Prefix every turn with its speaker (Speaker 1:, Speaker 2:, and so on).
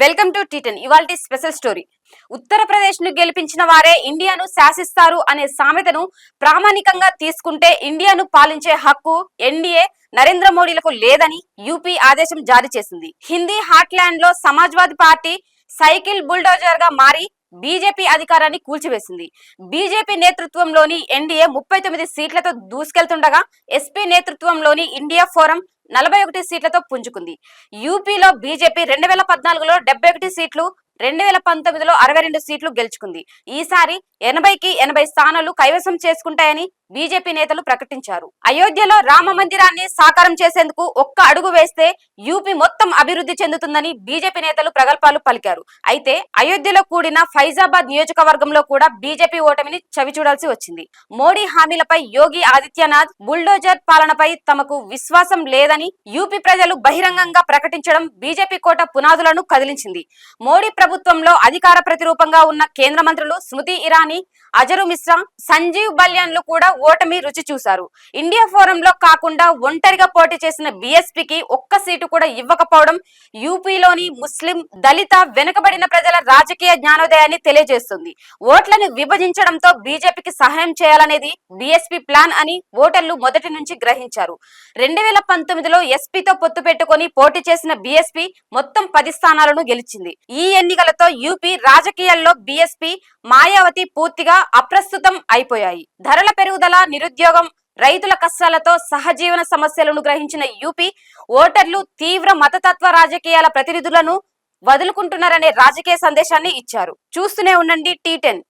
Speaker 1: Welcome to టీటన్ ఇవాల్టి special story. ఉత్తరప్రదేశ్ను గెలిపించిన వారే ఇండియాను శాసిస్తారు అనే సామెతను ప్రామాణికంగా తీసుకుంటే ఇండియాను పాలించే హక్కు ఎన్డీఏ నరేంద్ర మోడీలకు లేదని యూపీ ఆదేశం జారీ చేసింది. హిందీ హార్ట్లాండ్లో సమాజ్వాదీ పార్టీ సైకిల్ బుల్డోజర్గా మారి బీజేపీ అధికారాన్ని కూల్చివేసింది. బీజేపీ నేతృత్వంలోని ఎన్డీఏ ముప్పై తొమ్మిది సీట్లతో దూసుకెళ్తుండగా ఎస్పీ నేతృత్వంలోని ఇండియా ఫోరం నలభై ఒకటి సీట్లతో పుంజుకుంది. యూపీలో బీజేపీ రెండు వేల పద్నాలుగులో డెబ్బై ఒకటి సీట్లు రెండు వేల పంతొమ్మిదిలో అరవై రెండు సీట్లు గెలుచుకుంది. ఈసారి ఎనభైకి ఎనభై స్థానాలు కైవసం చేసుకుంటాయని బీజేపీ నేతలు ప్రకటించారు. అయోధ్యలో రామ మందిరాన్ని సాకారం చేసేందుకు ఒక్క అడుగు వేస్తే యూపీ మొత్తం అభివృద్ధి చెందుతుందని బీజేపీ నేతలు ప్రగల్భాలు పలికారు. అయితే అయోధ్యలో కూడిన ఫైజాబాద్ నియోజకవర్గంలో కూడా బీజేపీ ఓటమిని చవిచూడాల్సి వచ్చింది. మోడీ హామీలపై యోగి ఆదిత్యనాథ్ బుల్డోజర్ పాలనపై తమకు విశ్వాసం లేదని యూపీ ప్రజలు బహిరంగంగా ప్రకటించడం బీజేపీ కోట పునాదులను కదిలించింది. మోడీ ప్రభుత్వంలో అధికార ప్రతిరూపంగా ఉన్న కేంద్ర మంత్రులు స్మృతి ఇరానీ అజరు మిశ్రా సంజీవ్ బల్యాన్లు కూడా ఓటమి రుచి చూశారు. ఇండియా ఫోరంలో కాకుండా ఒంటరిగా పోటీ చేసిన బీఎస్పీకి ఒక్క సీటు కూడా ఇవ్వకపోవడం యూపీలోని ముస్లిం దళిత వెనుకబడిన ప్రజల రాజకీయ జ్ఞానోదయాన్ని తెలియజేస్తుంది. ఓట్లను విభజించడంతో బీజేపీకి సహాయం చేయాలనేది బీఎస్పీ ప్లాన్ అని ఓటర్లు మొదటి నుంచి గ్రహించారు. రెండు వేల పంతొమ్మిదిలో ఎస్పీతో పొత్తు పెట్టుకొని పోటీ చేసిన బీఎస్పీ మొత్తం పది స్థానాలను గెలిచింది. ఈ ఎన్నికలతో యూపీ రాజకీయాల్లో బీఎస్పీ మాయావతి పూర్తిగా అప్రస్తుతం అయిపోయాయి. ధరల పెరుగుదల నిరుద్యోగం రైతుల కష్టాలతో సహజీవన సమస్యలను గ్రహించిన యూపీ ఓటర్లు తీవ్ర మతతత్వ రాజకీయాల ప్రతినిధులను వదులుకుంటున్నారనే రాజకీయ సందేశాన్ని ఇచ్చారు. చూస్తూనే ఉండండి టీ టెన్.